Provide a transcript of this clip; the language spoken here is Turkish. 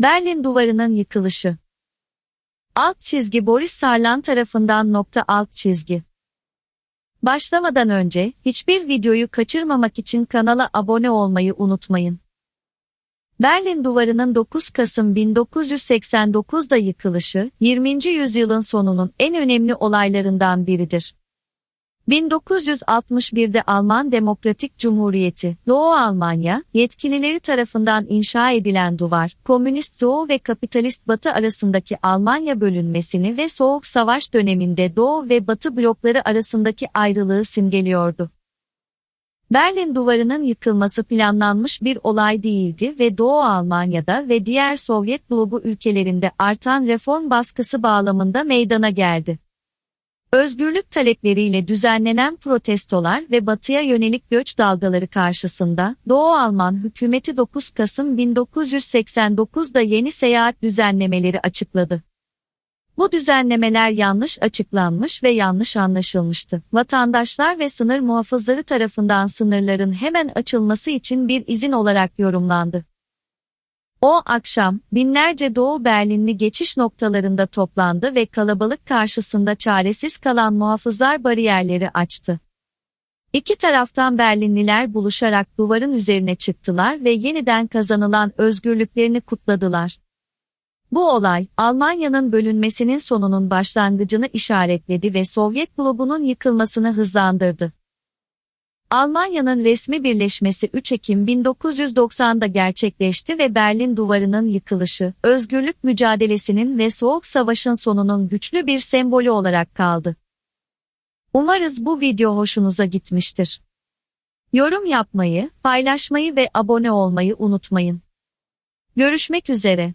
Berlin Duvarı'nın yıkılışı. Alt çizgi Boris Sarlan tarafından nokta alt çizgi. Başlamadan önce hiçbir videoyu kaçırmamak için kanala abone olmayı unutmayın. Berlin Duvarı'nın 9 Kasım 1989'da yıkılışı, 20. yüzyılın sonunun en önemli olaylarından biridir. 1961'de Alman Demokratik Cumhuriyeti, Doğu Almanya, yetkilileri tarafından inşa edilen duvar, Komünist Doğu ve Kapitalist Batı arasındaki Almanya bölünmesini ve Soğuk Savaş döneminde Doğu ve Batı blokları arasındaki ayrılığı simgeliyordu. Berlin Duvarı'nın yıkılması planlanmış bir olay değildi ve Doğu Almanya'da ve diğer Sovyet bloğu ülkelerinde artan reform baskısı bağlamında meydana geldi. Özgürlük talepleriyle düzenlenen protestolar ve batıya yönelik göç dalgaları karşısında Doğu Alman hükümeti 9 Kasım 1989'da yeni seyahat düzenlemeleri açıkladı. Bu düzenlemeler yanlış açıklanmış ve yanlış anlaşılmıştı. Vatandaşlar ve sınır muhafızları tarafından sınırların hemen açılması için bir izin olarak yorumlandı. O akşam binlerce Doğu Berlinli geçiş noktalarında toplandı ve kalabalık karşısında çaresiz kalan muhafızlar bariyerleri açtı. İki taraftan Berlinliler buluşarak duvarın üzerine çıktılar ve yeniden kazanılan özgürlüklerini kutladılar. Bu olay, Almanya'nın bölünmesinin sonunun başlangıcını işaretledi ve Sovyet bloğunun yıkılmasını hızlandırdı. Almanya'nın resmi birleşmesi 3 Ekim 1990'da gerçekleşti ve Berlin Duvarı'nın yıkılışı, özgürlük mücadelesinin ve Soğuk Savaş'ın sonunun güçlü bir sembolü olarak kaldı. Umarız bu video hoşunuza gitmiştir. Yorum yapmayı, paylaşmayı ve abone olmayı unutmayın. Görüşmek üzere.